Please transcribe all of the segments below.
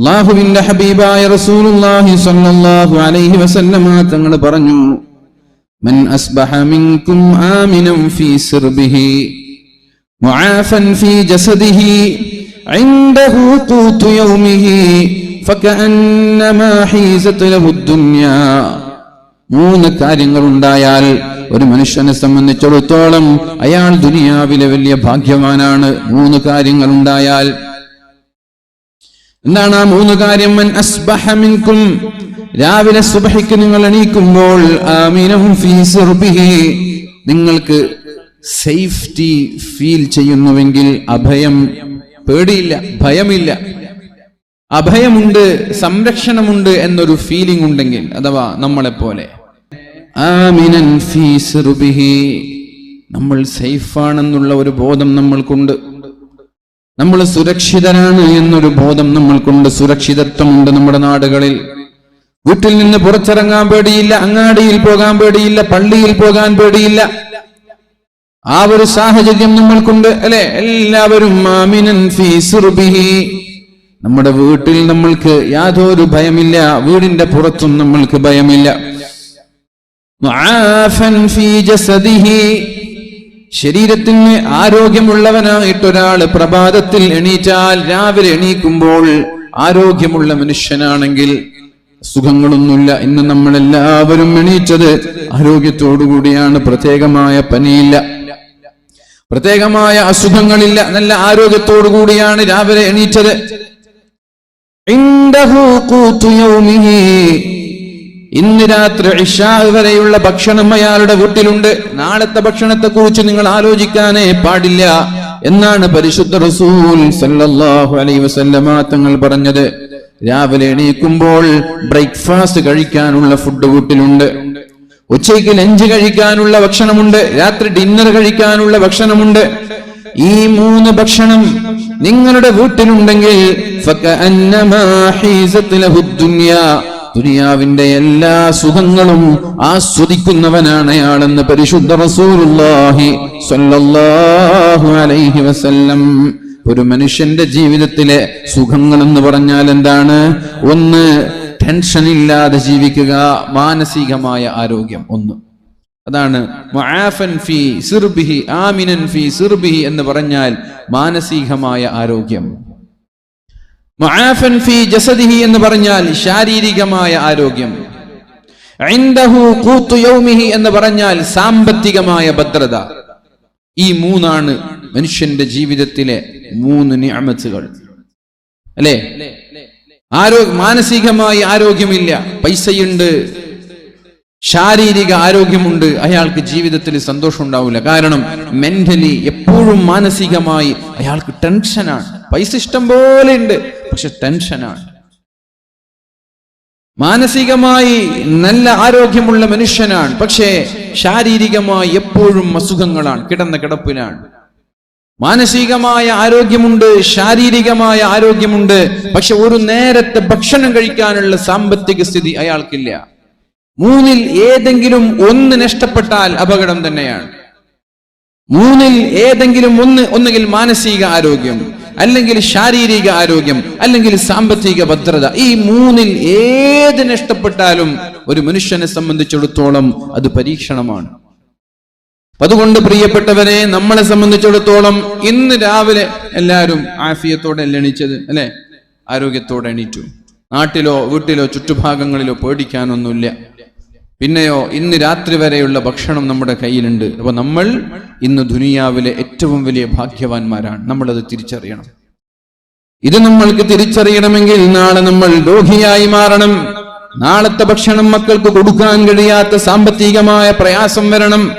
അള്ളാഹുവിന്റെ ഹബീബായ റസൂലുള്ളാഹി സ്വല്ലല്ലാഹു അലൈഹി വസല്ലമ തങ്ങൾ പറഞ്ഞു മൻ അസ്ബഹ മിൻകും ആമിനം ഫീ സിർബിഹി മുആഫൻ ഫീ ജസദിഹി ഇൻദഹു ഖൂതു യൗമിഹി ഫകഅന്നമാ ഹീസത് ലഹു ദുനിയാ. മൂന്ന് കാര്യങ്ങൾ ഉണ്ടായാൽ ഒരു മനുഷ്യനെ സംബന്ധിച്ചിടത്തോളം അയാൾ ദുനിയാവിലെ വലിയ ഭാഗ്യവാനാണ്. മൂന്ന് കാര്യങ്ങൾ ഉണ്ടായാൽ എന്താണ് ആ മൂന്ന് കാര്യം? മൻ അസ്ബഹ മിൻകും. രാവിലെ സുബഹിക്ക് നിങ്ങൾ എണീക്കുമ്പോൾ നിങ്ങൾക്ക് സേഫ്റ്റി ഫീൽ ചെയ്യുന്നുവെങ്കിൽ അഭയം പേടിയില്ല ഭയമില്ല. അഭയമുണ്ട് സംരക്ഷണമുണ്ട് എന്നൊരു ഫീലിംഗ് ഉണ്ടെങ്കിൽ അഥവാ നമ്മളെ പോലെ നമ്മൾ സേഫാണെന്നുള്ള ഒരു ബോധം നമ്മൾക്കുണ്ട്. നമ്മൾ സുരക്ഷിതരാണ് എന്നൊരു ബോധം നമ്മൾക്കുണ്ട് സുരക്ഷിതത്വമുണ്ട് നമ്മുടെ നാടുകളിൽ. വീട്ടിൽ നിന്ന് പുറത്തിറങ്ങാൻ പേടിയില്ല അങ്ങാടിയിൽ പോകാൻ പേടിയില്ല പള്ളിയിൽ പോകാൻ പേടിയില്ല. ആ ഒരു സാഹചര്യം നമ്മൾക്കുണ്ട് അല്ലെ? എല്ലാവരും നമ്മുടെ വീട്ടിൽ നമ്മൾക്ക് യാതൊരു ഭയമില്ല വീടിന്റെ പുറത്തും നമ്മൾക്ക് ഭയമില്ല. ശരീരത്തിന് ആരോഗ്യമുള്ളവനായിട്ട് ഒരാൾ പ്രഭാതത്തിൽ എണീറ്റാൽ രാവിലെ എണീക്കുമ്പോൾ ആരോഗ്യമുള്ള മനുഷ്യനാണെങ്കിൽ സുഖങ്ങളൊന്നുമില്ല. ഇന്ന് നമ്മൾ എല്ലാവരും എണീച്ചത് ആരോഗ്യത്തോടുകൂടിയാണ്. പ്രത്യേകമായ പനിയില്ല. പ്രത്യേകമായ അസുഖങ്ങളില്ല. നല്ല ആരോഗ്യത്തോടു കൂടിയാണ് രാവിലെ എണീച്ചത്. ഇന്ന് രാത്രി ഇഷാ വരെയുള്ള ഭക്ഷണം അയാളുടെ വീട്ടിലുണ്ട്. നാളത്തെ ഭക്ഷണത്തെ കുറിച്ച് നിങ്ങൾ ആലോചിക്കാനേ പാടില്ല എന്നാണ് പരിശുദ്ധ റസൂൽ സല്ലല്ലാഹു അലൈഹി വസല്ലമ തങ്ങൾ പറഞ്ഞത്. രാവിലെ എണീക്കുമ്പോൾ ബ്രേക്ക്ഫാസ്റ്റ് കഴിക്കാനുള്ള ഫുഡ് വീട്ടിലുണ്ട്. ഉച്ചയ്ക്ക് ലഞ്ച് കഴിക്കാനുള്ള ഭക്ഷണമുണ്ട്. രാത്രി ഡിന്നർ കഴിക്കാനുള്ള ഭക്ഷണമുണ്ട്. ഈ മൂന്ന് ഭക്ഷണം നിങ്ങളുടെ വീട്ടിലുണ്ടെങ്കിൽ ദുനിയാവിന്റെ എല്ലാ സുഖങ്ങളും ആസ്വദിക്കുന്നവനാണ് അയാളെന്ന് പരിശുദ്ധ റസൂലുള്ളാഹി സ്വല്ലല്ലാഹു അലൈഹി വസല്ലം. ഒരു മനുഷ്യന്റെ ജീവിതത്തിലെ സുഖങ്ങൾ എന്ന് പറഞ്ഞാൽ എന്താണ്? ഒന്ന് ടെൻഷൻ ഇല്ലാതെ ജീവിക്കുക മാനസികമായ ആരോഗ്യം. ഒന്ന്. അതാണ് മുആഫൻ ഫി സിർബിഹി ആമിനൻ ഫി സിർബിഹി എന്ന് പറഞ്ഞാൽ മാനസികമായ ആരോഗ്യം. മുആഫൻ ഫി ജസദിഹി എന്ന് പറഞ്ഞാൽ ശാരീരികമായ ആരോഗ്യം. എന്ന് പറഞ്ഞാൽ സാമ്പത്തികമായ ഭദ്രത. ഈ മൂന്നാണ് മനുഷ്യന്റെ ജീവിതത്തിലെ മൂന്ന് നിഅമത്തുകൾ. അല്ലേ? ആരോഗ്യ മാനസികമായി ആരോഗ്യമില്ല. പൈസയുണ്ട്. ശാരീരിക ആരോഗ്യമുണ്ട്. അയാൾക്ക് ജീവിതത്തിൽ സന്തോഷം ഉണ്ടാവില്ല കാരണം മെന്റലി എപ്പോഴും മാനസികമായി അയാൾക്ക് ടെൻഷനാണ് പൈസ ഇഷ്ടം പോലെ ഉണ്ട്. പക്ഷെ ടെൻഷനാണ് മാനസികമായി നല്ല ആരോഗ്യമുള്ള മനുഷ്യനാണ്. പക്ഷേ ശാരീരികമായി എപ്പോഴും അസുഖങ്ങളാണ്. കിടന്ന കിടപ്പിനാണ്. മാനസികമായ ആരോഗ്യമുണ്ട് ശാരീരികമായ ആരോഗ്യമുണ്ട്. പക്ഷെ ഒരു നേരത്തെ ഭക്ഷണം കഴിക്കാനുള്ള സാമ്പത്തിക സ്ഥിതി അയാൾക്കില്ല. മൂന്നിൽ ഏതെങ്കിലും ഒന്ന് നഷ്ടപ്പെട്ടാൽ അപകടം തന്നെയാണ്. മൂന്നിൽ ഏതെങ്കിലും ഒന്ന് ഒന്നുകിൽ മാനസിക ആരോഗ്യം. അല്ലെങ്കിൽ ശാരീരിക ആരോഗ്യം അല്ലെങ്കിൽ സാമ്പത്തിക ഭദ്രത ഈ മൂന്നിൽ ഏത് നഷ്ടപ്പെട്ടാലും ഒരു മനുഷ്യനെ സംബന്ധിച്ചിടത്തോളം അത് പരീക്ഷണമാണ്. അതുകൊണ്ട് പ്രിയപ്പെട്ടവരെ നമ്മളെ സംബന്ധിച്ചിടത്തോളം ഇന്ന് രാവിലെ എല്ലാവരും ആഫിയത്തോടെ എണീച്ചത് അല്ലെ? ആരോഗ്യത്തോടെ എണീറ്റു. നാട്ടിലോ വീട്ടിലോ ചുറ്റുഭാഗങ്ങളിലോ പേടിക്കാനൊന്നുമില്ല. പിന്നെയോ ഇന്ന് രാത്രി വരെയുള്ള ഭക്ഷണം നമ്മുടെ കയ്യിലുണ്ട്. അപ്പോൾ നമ്മൾ ഇന്ന് ദുനിയാവിലെ ഏറ്റവും വലിയ ഭാഗ്യവാന്മാരാണ്. നമ്മളത് തിരിച്ചറിയണം. ഇത് നമ്മൾക്ക് തിരിച്ചറിയണമെങ്കിൽ നാളെ നമ്മൾ ദോഹിയായി മാറണം. നാളത്തെ ഭക്ഷണം മക്കൾക്ക് കൊടുക്കാൻ കഴിയാത്ത സാമ്പത്തികമായ പ്രയാസം വരണം.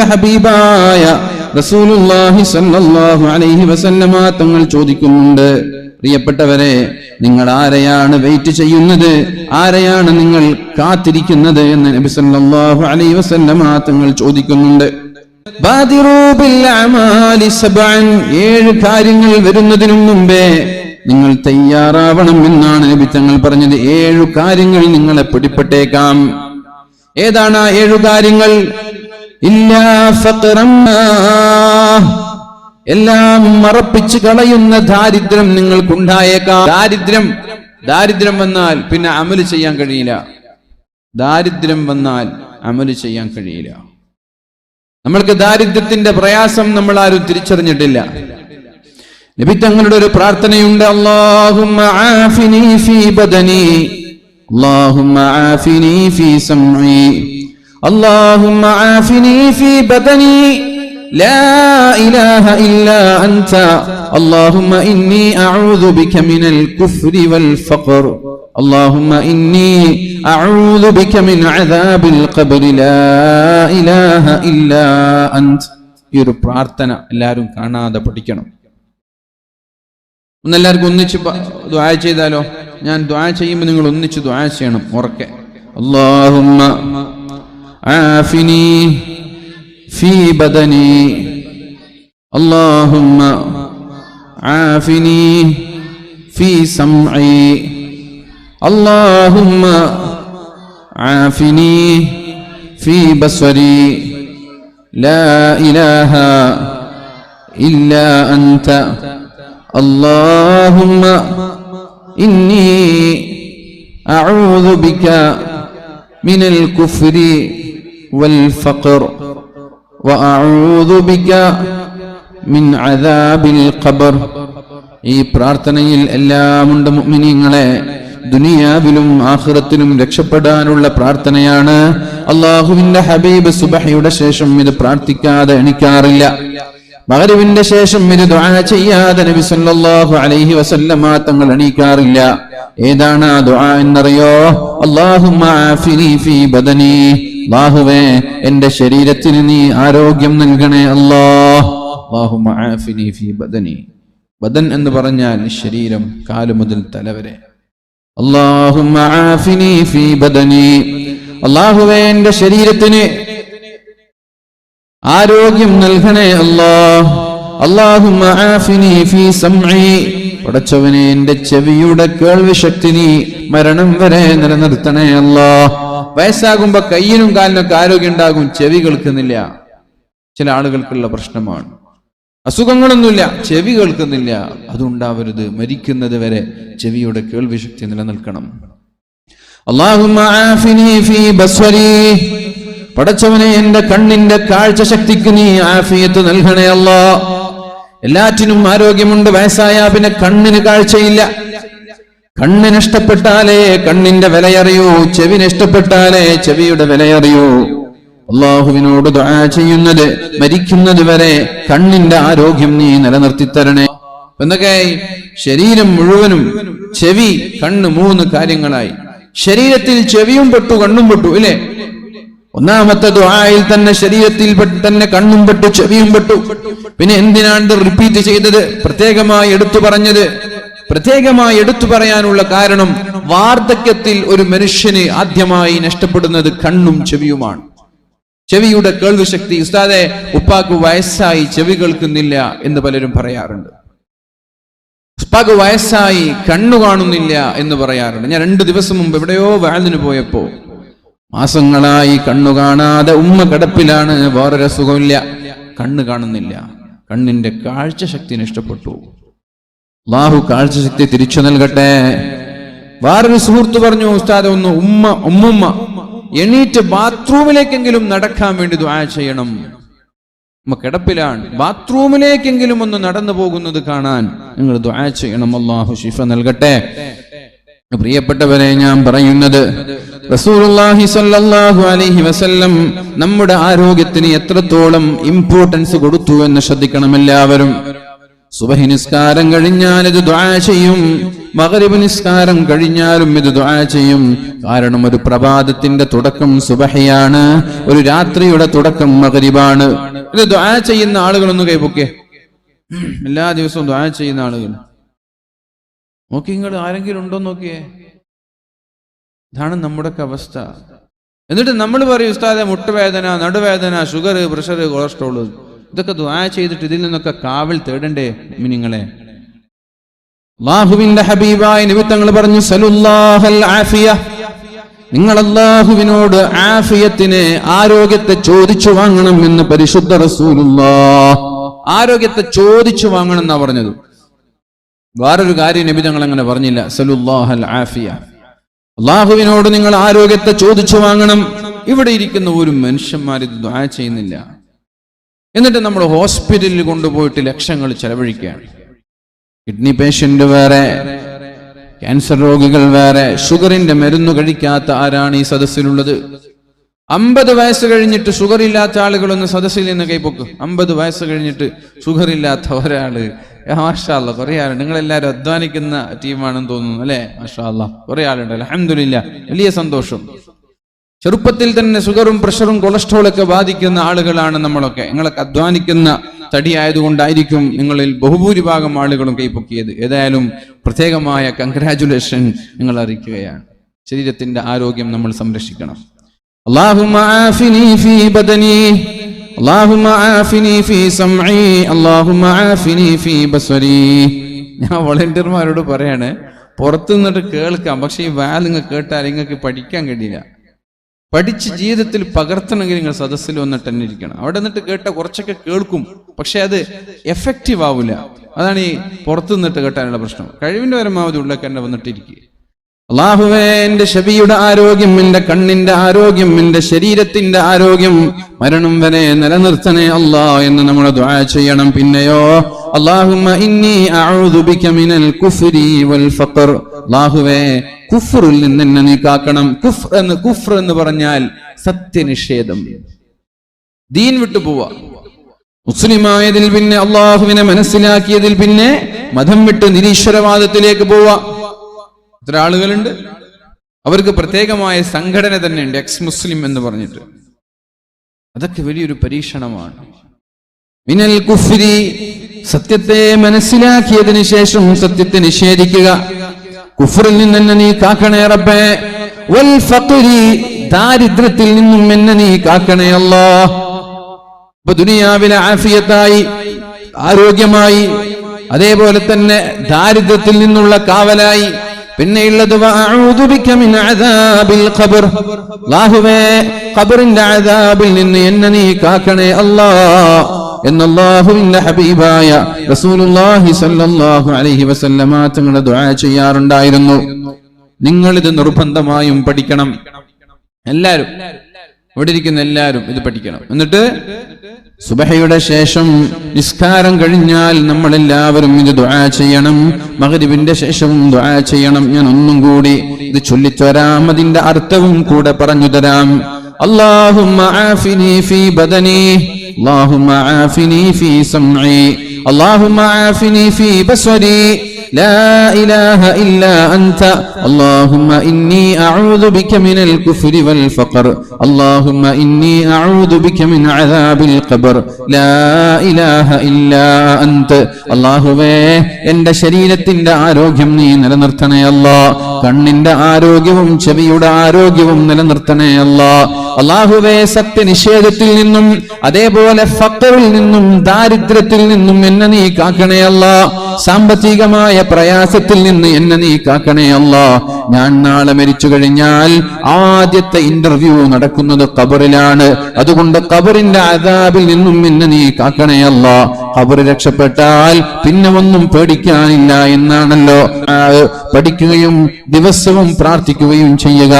ഹബീബായ സല്ലല്ലാഹു അലൈഹി വസല്ലമ തങ്ങൾ ചോദിക്കുന്നുണ്ട്. പ്രിയപ്പെട്ടവരെ നിങ്ങൾ ആരെയാണ് വെയിറ്റ് ചെയ്യുന്നത്? ആരെയാണ് നിങ്ങൾ കാത്തിരിക്കുന്നത് എന്ന് നബി സല്ലല്ലാഹു അലൈഹി വസല്ലമ തങ്ങൾ ചോദിക്കുന്നുണ്ട്. ഏഴ് കാര്യങ്ങൾ വരുന്നതിനു മുമ്പേ നിങ്ങൾ തയ്യാറാവണം എന്നാണ് നബി തങ്ങൾ പറഞ്ഞത്. ഏഴു കാര്യങ്ങൾ നിങ്ങളെ പിടിപ്പെട്ടേക്കാം. ഏതാണ് ആ ഏഴു കാര്യങ്ങൾ? എല്ലാം മറപ്പിച്ച് കളയുന്ന ദാരിദ്ര്യം നിങ്ങൾക്കുണ്ടായേക്കാം. ദാരിദ്ര്യം ദാരിദ്ര്യം വന്നാൽ പിന്നെ അമൽ ചെയ്യാൻ കഴിയില്ല. ദാരിദ്ര്യം വന്നാൽ അമൽ ചെയ്യാൻ കഴിയില്ല. നമ്മൾക്ക് ദാരിദ്ര്യത്തിന്റെ പ്രയാസം നമ്മൾ ആരും തിരിച്ചറിഞ്ഞിട്ടില്ല. നബി തങ്ങളുടെ ഒരു പ്രാർത്ഥനയുണ്ട്. അല്ലാഹുമ്മ ആഫിനി ഫീ ബദനി. അല്ലാഹുമ്മ ആഫിനി ഫീ സംഇ അല്ലാഹുമ്മ ആഫിനി ഫീ ബദനി لا إله إلا أنت اللهم إني أعوذ بك من الكفر والفقر اللهم إني أعوذ بك من عذاب القبر لا إله إلا أنت ഈ ഒരു പ്രാർത്ഥന എല്ലാവരും കാണാതെ പഠിക്കണം ഒന്നെല്ലാവർക്കും ഒന്നിച്ച് ദ്വാ ചെയ്താലോ ഞാൻ ദ്വാ ചെയ്യുമ്പോൾ നിങ്ങൾ ഒന്നിച്ച് ദ്വാ ചെയ്യണം ഉറക്കെ അല്ലാഹുമ്മ عافني في بدني اللهم عافني في سمعي اللهم عافني في بصري لا إله إلا أنت اللهم إني أعوذ بك من الكفر والفقر وأعوذ بك من عذاب القبر ഈ പ്രാർത്ഥനയിൽ എല്ലാമുണ്ട് മുഅ്മിനീങ്ങളെ ദുനിയാവിലും ആഖിറത്തിലും രക്ഷപ്പെടാനുള്ള പ്രാർത്ഥനയാണ് അള്ളാഹുവിന്റെ ഹബീബ് സുബഹയുടെ ശേഷം ഇത് പ്രാർത്ഥിക്കാതെ എണിക്കാറില്ല മഗ്രിബിന്റെ ശേഷം ഇത് ദുആ ചെയ്യാതെ നബി സല്ലല്ലാഹു അലൈഹി വസല്ലമ തങ്ങൾ എണീക്കാറില്ല ഏതാണ് ആ ദുആ എന്നറിയോ അല്ലാഹുമ്മ ആഫിനി ഫീ ബദനി അല്ലാഹുവേ എന്റെ ശരീരത്തിന് നീ ആരോഗ്യം നൽകണേ ആഫിനി ഫീ ബദനി. ബദൻ എന്ന് പറഞ്ഞാൽ ശരീരം കാലു മുതൽ തലവരെ അല്ലാഹുമ്മ ആഫിനി ഫീ ബദനി. അല്ലാഹുവേ എന്റെ ശരീരത്തിന് ആരോഗ്യം നൽകണേ അല്ലാഹ് അല്ലാഹുമ്മ ആഫിനി ഫീ സംഇ പടച്ചവനെ എന്റെ ചെവിയുടെ കേൾവി ശക്തി നീ മരണം വരെ നിലനിർത്തണേ അല്ല. വയസ്സാകുമ്പോ കയ്യിനും കാലിനൊക്കെ ആരോഗ്യം ഉണ്ടാകും ചെവി കേൾക്കുന്നില്ല ചില ആളുകൾക്കുള്ള പ്രശ്നമാണ്. അസുഖങ്ങളൊന്നുമില്ല ചെവി കേൾക്കുന്നില്ല അതുണ്ടാവരുത് മരിക്കുന്നത് വരെ ചെവിയുടെ കേൾവി ശക്തി നിലനിൽക്കണം പടച്ചവനെ എന്റെ കണ്ണിന്റെ കാഴ്ച ശക്തിക്ക് നീ ആഫിയത്ത് നൽകണേ അല്ലാ. എല്ലാറ്റിനും ആരോഗ്യമുണ്ട് വയസ്സായ പിന്നെ കണ്ണിന് കാഴ്ചയില്ല. കണ്ണ് നഷ്ടപ്പെട്ടാലേ കണ്ണിന്റെ വിലയറിയൂ ചെവി നഷ്ടപ്പെട്ടാലേ ചെവിയുടെ വിലയറിയൂ. അള്ളാഹുവിനോട് ദുആ ചെയ്യുന്നത് മരിക്കുന്നത് വരെ കണ്ണിന്റെ ആരോഗ്യം നീ നിലനിർത്തി തരണേ എന്തൊക്കെ ശരീരം മുഴുവനും ചെവി കണ്ണ് മൂന്ന് കാര്യങ്ങളായി. ശരീരത്തിൽ ചെവിയും പെട്ടു കണ്ണും പെട്ടു ഇല്ലേ? ഒന്നാമത്തെ ദുആയിൽ തന്നെ ശരീരത്തിൽ തന്നെ കണ്ണും പെട്ടു ചെവിയും പെട്ടു. പിന്നെ എന്തിനാണ് റിപ്പീറ്റ് ചെയ്തത്? പ്രത്യേകമായി എടുത്തു പറഞ്ഞത് പ്രത്യേകമായി എടുത്തു പറയാനുള്ള കാരണം വാർദ്ധക്യത്തിൽ ഒരു മനുഷ്യന് ആദ്യമായി നഷ്ടപ്പെടുന്നത് കണ്ണും ചെവിയുമാണ്. ചെവിയുടെ കേൾവി ശക്തി ഉസ്താദെ ഉപ്പാക്ക് വയസ്സായി ചെവി കേൾക്കുന്നില്ല എന്ന് പലരും പറയാറുണ്ട്. ഉപ്പാക്ക് വയസ്സായി കണ്ണു കാണുന്നില്ല എന്ന് പറയാറുണ്ട്. ഞാൻ രണ്ടു ദിവസം മുമ്പ് എവിടെയോ വാലിന് പോയപ്പോ മാസങ്ങളായി കണ്ണു കാണാതെ ഉമ്മ കിടപ്പിലാണ് വേറൊരു സുഖമില്ല കണ്ണ് കാണുന്നില്ല. കണ്ണിന്റെ കാഴ്ച ശക്തി നഷ്ടപ്പെട്ടു. ബാഹു കാഴ്ച ശക്തി തിരിച്ചു നൽകട്ടെ. വേറൊരു സുഹൃത്ത് പറഞ്ഞു ഉസ്താദ് ഒന്ന് ഉമ്മ ഉമ്മുമ്മ എണീറ്റ് ബാത്റൂമിലേക്കെങ്കിലും നടക്കാൻ വേണ്ടി ദുആ ചെയ്യണം. ഉമ്മ കിടപ്പിലാണ്. ബാത്റൂമിലേക്കെങ്കിലും ഒന്ന് നടന്നു പോകുന്നത് കാണാൻ നിങ്ങൾ ദുആ ചെയ്യണം. അള്ളാഹു ഷിഫ നൽകട്ടെ. പ്രിയപ്പെട്ടവരെ ഞാൻ പറയുന്നത് റസൂലുള്ളാഹി അലൈഹി വസല്ലം നമ്മുടെ ആരോഗ്യത്തിന് എത്രത്തോളം ഇമ്പോർട്ടൻസ് കൊടുത്തു എന്ന് ശ്രദ്ധിക്കണം എല്ലാവരും. സുബഹി നിസ്കാരം കഴിഞ്ഞാൽ ഇത് ദുആ ചെയ്യും. മഗ്രിബ് നിസ്കാരം കഴിഞ്ഞാലും ഇത് ദുആ ചെയ്യും. കാരണം ഒരു പ്രഭാതത്തിന്റെ തുടക്കം സുബഹയാണ്. ഒരു രാത്രിയുടെ തുടക്കം മഗ്രിബാണ്. ഇത് ദുആ ചെയ്യുന്ന ആളുകളൊന്ന് കൈപൊക്കെ എല്ലാ ദിവസവും ദുആ ചെയ്യുന്ന ആളുകൾ. നോക്കി ഇങ്ങോട്ട് ആരെങ്കിലും ഉണ്ടോ നോക്കിയേ. ഇതാണ് നമ്മുടെയൊക്കെ അവസ്ഥ. എന്നിട്ട് നമ്മൾ പറയും ഉസ്താദെ മുട്ടുവേദന നടുവേദന ഷുഗർ പ്രഷർ കൊളസ്ട്രോൾ ഇതൊക്കെ ദുആ ചെയ്തിട്ട് ഇതിൽ നിന്നൊക്കെ കാവൽ തേടണ്ടേ മിനിങ്ങളെ? അള്ളാഹുവിന്റെ ഹബീബായ നിമിത്തങ്ങൾ പറഞ്ഞു സലുല്ലാഹൽ ആഫിയ. നിങ്ങൾ അള്ളാഹുവിനോട് ആഫിയത്തിനെ ആരോഗ്യത്തെ ചോദിച്ചു വാങ്ങണം എന്ന് പരിശുദ്ധ റസൂലുള്ള. ആരോഗ്യത്തെ ചോദിച്ചു വാങ്ങണം എന്നാ പറഞ്ഞത്. വേറൊരു കാര്യം നബി തങ്ങൾ അങ്ങനെ പറഞ്ഞില്ല സലുല്ലാഹൽ ആഫിയ. അള്ളാഹുവിനോട് നിങ്ങൾ ആരോഗ്യത്തെ ചോദിച്ചു വാങ്ങണം. ഇവിടെ ഇരിക്കുന്ന ഒരു മനുഷ്യന്മാർ ഇത് ദ്വാ ചെയ്യുന്നില്ല. എന്നിട്ട് നമ്മൾ ഹോസ്പിറ്റലിൽ കൊണ്ടുപോയിട്ട് ലക്ഷങ്ങൾ ചെലവഴിക്കുകയാണ്. കിഡ്നി പേഷ്യന്റ് വേറെ ക്യാൻസർ രോഗികൾ വേറെ ഷുഗറിന്റെ മരുന്ന് കഴിക്കാത്ത ആരാണ് ഈ സദസ്സിലുള്ളത്? അമ്പത് വയസ്സ് കഴിഞ്ഞിട്ട് ഷുഗർ ഇല്ലാത്ത ആളുകളൊന്ന് സദസ്സിൽ നിന്ന് കൈപ്പൊക്ക് അമ്പത് വയസ്സ് കഴിഞ്ഞിട്ട് ഷുഗർ ഇല്ലാത്ത ഒരാൾ മാഷാല്ല കുറേ ആളുണ്ട്. നിങ്ങളെല്ലാവരും അധ്വാനിക്കുന്ന ടീമാണെന്ന് തോന്നുന്നു അല്ലേ? മാഷാ അല്ല കുറേ ആളുണ്ട്. അലഹമില്ല വലിയ സന്തോഷം. ചെറുപ്പത്തിൽ തന്നെ ഷുഗറും പ്രഷറും കൊളസ്ട്രോളൊക്കെ ബാധിക്കുന്ന ആളുകളാണ് നമ്മളൊക്കെ. നിങ്ങളൊക്കെ അധ്വാനിക്കുന്ന തടിയായതുകൊണ്ടായിരിക്കും നിങ്ങളിൽ ബഹുഭൂരിഭാഗം ആളുകളും കൈപ്പൊക്കിയത് ഏതായാലും പ്രത്യേകമായ കൺഗ്രാചുലേഷൻ നിങ്ങൾ അറിയിക്കുകയാണ്. ശരീരത്തിന്റെ ആരോഗ്യം നമ്മൾ സംരക്ഷിക്കണം. അള്ളാഹു اللهم عافني في سمعي اللهم عافني في بصري ഞാൻ വോളണ്ടിയർമാരോട് പറയാണ് പുറത്തു നിന്നിട്ട് കേൾക്കാം പക്ഷെ ഈ വാ നിങ്ങൾ കേട്ടാൽ നിങ്ങൾക്ക് പഠിക്കാൻ കഴിയില്ല പഠിച്ച് ജീവിതത്തിൽ പകർത്തണമെങ്കിൽ നിങ്ങൾ സദസ്സിൽ വന്നിട്ട് തന്നെ ഇരിക്കണം അവിടെ നിന്നിട്ട് കേട്ട കുറച്ചൊക്കെ കേൾക്കും പക്ഷെ അത് എഫക്റ്റീവ് ആവില്ല അതാണ് ഈ പുറത്തു നിന്നിട്ട് കേട്ടാനുള്ള പ്രശ്നം കഴിവിന്റെ പരമാവധി ഉള്ളൊക്കെ തന്നെ വന്നിട്ട് ഇരിക്കുക അള്ളാഹുവേ എന്റെ ഷബിയുടെ ആരോഗ്യം എന്റെ കണ്ണിന്റെ ആരോഗ്യം എന്റെ ശരീരത്തിന്റെ ആരോഗ്യം മരണം വരെ നിലനിർത്തണേ അല്ലാ എന്ന് നമ്മൾ ദുആ ചെയ്യണം. പിന്നെയോ അള്ളാഹുമ്മ ഇന്നി മിനൽ കുഫ്രി വൽ ഫഖർ. അള്ളാഹുവേ കുഫ്റിൽ നിന്ന് എന്നെ നീ കാക്കണം കുഫ്ർ എന്ന് കുഫ്ർ എന്ന് പറഞ്ഞാൽ സത്യനിഷേധം. ദീൻ വിട്ടു പോവാ. മുസ്ലിമായതിൽ പിന്നെ അള്ളാഹുവിനെ മനസ്സിലാക്കിയതിൽ പിന്നെ മതം വിട്ട് നിരീശ്വരവാദത്തിലേക്ക് പോവാ. ഇത്ര ആളുകളുണ്ട്? അവർക്ക് പ്രത്യേകമായ സംഘടന തന്നെ ഉണ്ട് എക്സ് മുസ്ലിം എന്ന് പറഞ്ഞിട്ട്. അതൊക്കെ വലിയൊരു പരീക്ഷണമാണ്. മിനൽ കുഫ്രി സത്യത്തെ മനസ്സിലാക്കിയതിനു ശേഷം സത്യത്തെ നിഷേധിക്കുക. കുഫറിൽ നിന്ന് എന്നെ നീ കാക്കണേ റബ്ബേ. വൽ ഫഖ്രി ദാരിദ്ര്യത്തിൽ നിന്നും എന്നെ നീ കാക്കണേ അല്ലാ. ഇപ്പൊ ദുനിയാവിലെ ആഫിയത്തായി ആരോഗ്യമായി അതേപോലെ തന്നെ ദാരിദ്ര്യത്തിൽ നിന്നുള്ള കാവലായി പിന്നെയുള്ളത് അല്ലാഹുവേ ഖബറിന്റെ അദാബിൽ നിന്ന് എന്നെ നീ കാക്കണേ അല്ലാ. എന്നല്ലാഹുവിന്റെ ഹബീബായ റസൂലുള്ളാഹി സല്ലല്ലാഹു അലൈഹി വസല്ലമ തങ്ങളുടെ ദുആ ചെയ്യാറുണ്ടായിരുന്നു. നിങ്ങൾ ഇത് നിർബന്ധമായും പഠിക്കണം. എല്ലാരും ഇവിടെ ഇരിക്കുന്ന എല്ലാരും ഇത് പഠിക്കണം. എന്നിട്ട് സുബഹയുടെ ശേഷം നിസ്കാരം കഴിഞ്ഞാൽ നമ്മളെല്ലാവരും ഇത് ദുആ ചെയ്യണം. മകരിവിന്റെ ശേഷവും ദുആ ചെയ്യണം. ഞാൻ ഒന്നും കൂടി ഇത് ചൊല്ലിത്തരാം. അതിന്റെ അർത്ഥവും കൂടെ പറഞ്ഞു തരാം. അള്ളാഹുമ്മ ഫീ ബദനി അള്ളാഹുമ്മ ആഫിനി ഫീ സംഈ اللهم عافني في بصري لا إله إلا أنت اللهم إني أعوذ بك من الكفر والفقر اللهم إني أعوذ بك من عذاب القبر لا إله إلا أنت അള്ളാഹുവേ എന്റെ ശരീരത്തിന്റെ ആരോഗ്യം നീ നിലനിർത്തണേ അല്ല കണ്ണിന്റെ ആരോഗ്യവും ചെവിയുടെ ആരോഗ്യവും നിലനിർത്തണേ അല്ല അള്ളാഹുവേ സത്യനിഷേധത്തിൽ നിന്നും അതേപോലെ ഫക്കറിൽ നിന്നും ദാരിദ്ര്യത്തിൽ നിന്നും എന്നെ നീ കാക്കണയല്ല സാമ്പത്തികമായ പ്രയാസത്തിൽ നിന്ന് എന്നെ നീ കാക്കണയല്ല ഞാൻ നാളെ മരിച്ചു കഴിഞ്ഞാൽ ആദ്യത്തെ ഇന്റർവ്യൂ നടക്കുന്നത് കബറിലാണ് അതുകൊണ്ട് കബറിന്റെ അതാബിൽ നിന്നും എന്നെ നീ കാക്കണയല്ല കബറ് രക്ഷപ്പെട്ടാൽ പിന്നെ ഒന്നും പേടിക്കാനില്ല എന്നാണല്ലോ. പഠിക്കുകയും ദിവസവും പ്രാർത്ഥിക്കുകയും ചെയ്യുക.